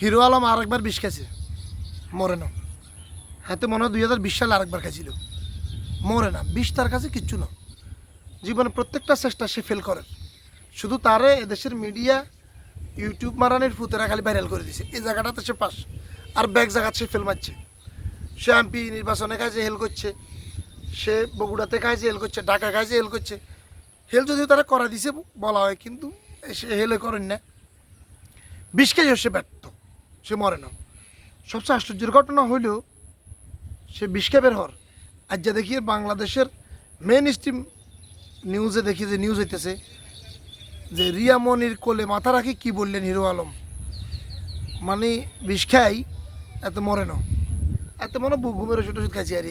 Hero Alam আরেকবার বিষ খেয়েছে মরে না হাতে মনে হয় দুই হাজার বিশ সালে আরেকবার খেয়েছিল মরে না, বিষ তার কাছে কিচ্ছু না। জীবনে প্রত্যেকটা চেষ্টা সে ফেল করে। শুধু তারে এদেশের মিডিয়া ইউটিউব মারানের ফুতেরা খালি ভাইরাল করে দিছে। এই জায়গাটাতে সে পাস। আর ব্যাক জায়গা সে ফেল মারছে। সে এমপি নির্বাচনে কাজে হেল করছে। সে বগুড়াতে কাজে হেল করছে। ঢাকা কাজে হেল করছে। হেল যদিও তারা করা দিছে, বলা হয়, কিন্তু সে হেলে করেন না বিষ কেজি সে ব্যর্থ। সে মরে না। সবচেয়ে আশ্চর্যের ঘটনা হইলেও সে বিষকে বের হর আজ যা দেখি, বাংলাদেশের মেন স্ট্রিম নিউজে দেখি যে নিউজ হইতেছে যে, রিয়া মনির কোলে মাথা রাখি কি বললেন হিরো আলম? মানে বিষ খাই, এত মরে না। এত মনে ঘুমের ওষুধ ওষুধ খাইছি, আর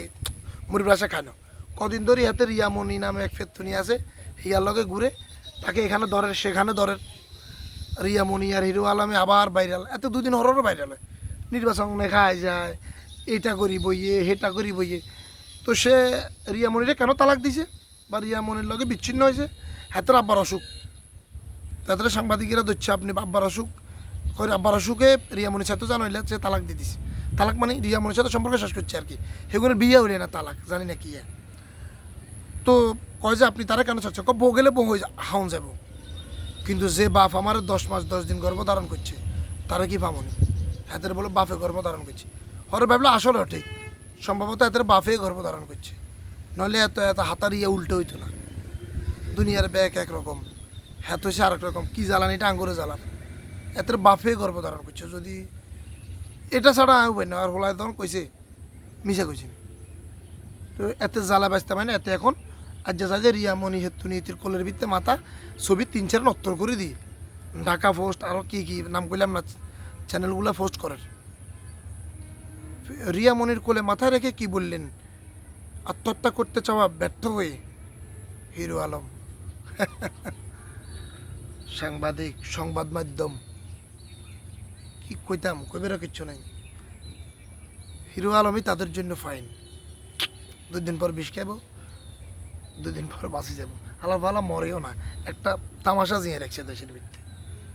মুড়ি বাসা খানো কদিন ধরে হাতে রিয়া মনি নামে এক ফেতুনি আছে হিয়ার লগে ঘুরে তাকে এখানে ধরে সেখানে ধরে রিয়া মনি আর হিরো আলমে আবার ভাইরাল এত দুদিন হররও ভাইরাল হয়। নির্বাচন খায় যায় এটা করি বইয়ে হেটা করি বইয়ে। তো সে রিয়া মনিরে কেন তালাক দিছে? বা রিয়া মনির লগে বিচ্ছিন্ন হয়েছে? হাতের আব্বার অসুখ। তাদের সাংবাদিকেরা ধরছে, আপনি আব্বার অসুখ। করে আব্বার অসুখে রিয়া মনির সাথে জানো সে তালাক দিয়ে দিছে। তালাক মানে রিয়া মনির সাথে সম্পর্ক শেষ করছে আর কি। সেগুলো বিয়ে হইলে না তালাক, জানি না কি। তো কয় যে, আপনি তারা কেন চাচ্ছেন? বউ গেলে বউ হয়ে হাউন যাব কিন্তু যে বাপ আমার দশ মাস, দশ দিন গর্ভ ধারণ করছে, তারা কি পামনি হাতের বলে বাপে গর্ভ ধারণ করছে। হরে ভাবলে আসলে ঠিক সম্ভবত হাতের বাপে গর্ভ ধারণ করছে। নইলে এত এত হাতার ইয়ে উল্টো হইতো না। দুনিয়ার ব্যাগ একরকম হ্যাঁ হচ্ছে আরেক রকম, কী জ্বালান এটা আঙ্গুরে জ্বালান এতের বাপে গর্ভ ধারণ করছে। যদি এটা ছাড়া হবে না আর হোলায় তখন কইছে, মিশা কইছে তো এতে জ্বালা বাঁচতে মানে এতে এখন আর যে রিয়া মনি হেতু নীতির কোলের ভিত্তে মাথা ছবি তিন চার নত্তর করে দিই। ঢাকা পোস্ট আরও কী কী নাম করলাম না চ্যানেলগুলো পোস্ট করার। রিয়া মনির কোলে মাথায় রেখে কি বললেন? আত্মহত্যা করতে চাওয়া ব্যর্থ হয়ে, হিরো আলম। সাংবাদিক, সংবাদ মাধ্যম। কি কইতাম? কইবেরও কিচ্ছু নাই। হিরো আলমই তাদের জন্য ফাইন দুদিন পর বিষ খাব দুদিন পর বাঁচি যাব। আলাপ ভালা মরেও না একটা তামাশা জিয়ে রাখছে দেশের ভিত্তি